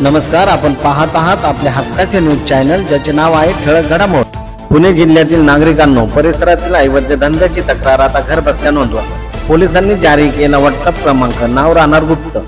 नमस्कार आपण पाहत आहात आपल्या हक्काचे न्यूज चॅनल ज्याचे नाव आहे ठळक घडामोड. पुणे जिल्ह्यातील नागरिकांनो परिसरातील ऐवद्य धंद्याची तक्रार आता घर बसल्या नोंदवा. पोलिसांनी जारी केला व्हॉट्सअप क्रमांक नाव राहणार गुप्त.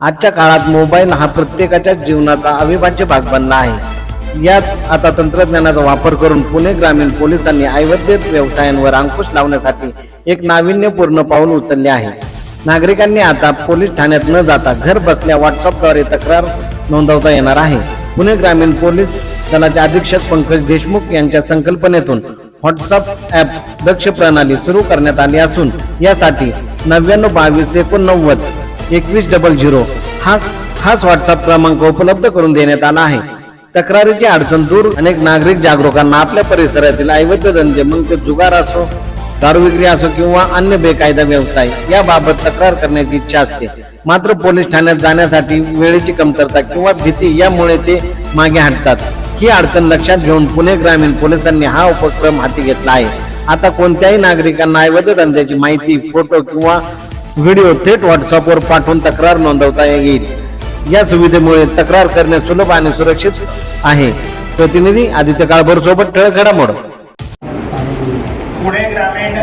आजच्या काळात मोबाईल हा प्रत्येकाच्या जीवनाचा अविभाज्य भाग बनला आहे. याच आता तंत्रज्ञानाचा वापर करून पुणे ग्रामीण पोलिसांनी ऐवद्य व्यवसायांवर अंकुश लावण्यासाठी एक नाविन्यपूर्ण पाऊल उचलले आहे. नागरिकांनी आता पोलीस ठाण्यात न जाता घर बसल्या व्हॉट्सअपद्वारे तक्रार नोंदवता येणार आहे. पुणे ग्रामीण पोलीस दलाचे अधीक्षक पंकज देशमुख यांच्या संकल्पनेतून व्हॉट्सअप ॲप दक्ष प्रणाली सुरू करण्यात आली असून यासाठी नव्याण्णव बावीस एकोणनव्वद एकवीस डबल झिरो हा खास व्हॉट्सअप क्रमांक उपलब्ध करून देण्यात आला आहे. तक्रारीची अडचण दूर अनेक नागरिक जागरूकांना आपल्या परिसरातील ऐवद्य धंदे मग ते जुगार असो दारू विक्री असो किंवा अन्य बेकायदा व्यवसाय याबाबत तक्रार करण्याची इच्छा असते. मात्र पोलीस ठाण्यात जाण्यासाठी वेळेची कमतरता किंवा भीती यामुळे ते मागे हटतात. ही अडचण लक्षात घेऊन पुणे ग्रामीण पोलिसांनी हा उपक्रम हाती घेतला आहे. आता कोणत्याही नागरिकांना ऐवद्य धंद्याची माहिती फोटो किंवा व्हिडिओ थेट व्हॉट्सअपवर पाठवून तक्रार नोंदवता येईल. या सुविधेमुळे तक्रार करणे सुलभ आणि सुरक्षित आहे. प्रतिनिधी आदित्य काळभोर सोबत ठळक घडामोड. पुणे ग्रामीण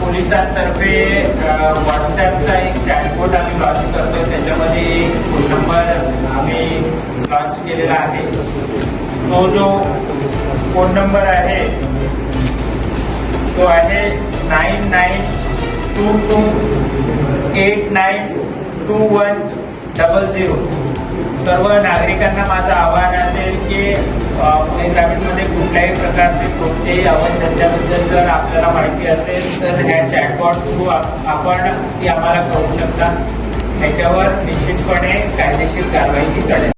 पोलिसांतर्फे अ, व्हॉट्सॲपचा एक चॅटबोट आम्ही लॉन्च करतो त्याच्यामध्ये एक फोन नंबर आम्ही लॉन्च केलेला आहे. तो जो फोन नंबर आहे तो आहे nine nine two two eight nine two one double zero सर्व नागरिकांना माझं आवाहन असेल की पुणे ग्रामीणमध्ये कुठल्याही प्रकारचे कोणतेही अवैध धंद्याबद्दल जर आपल्याला माहिती असेल तर ह्या चॅटबॉट थ्रू आपण ती आम्हाला कळू शकता. ह्याच्यावर निश्चितपणे कायदेशीर कारवाई करेल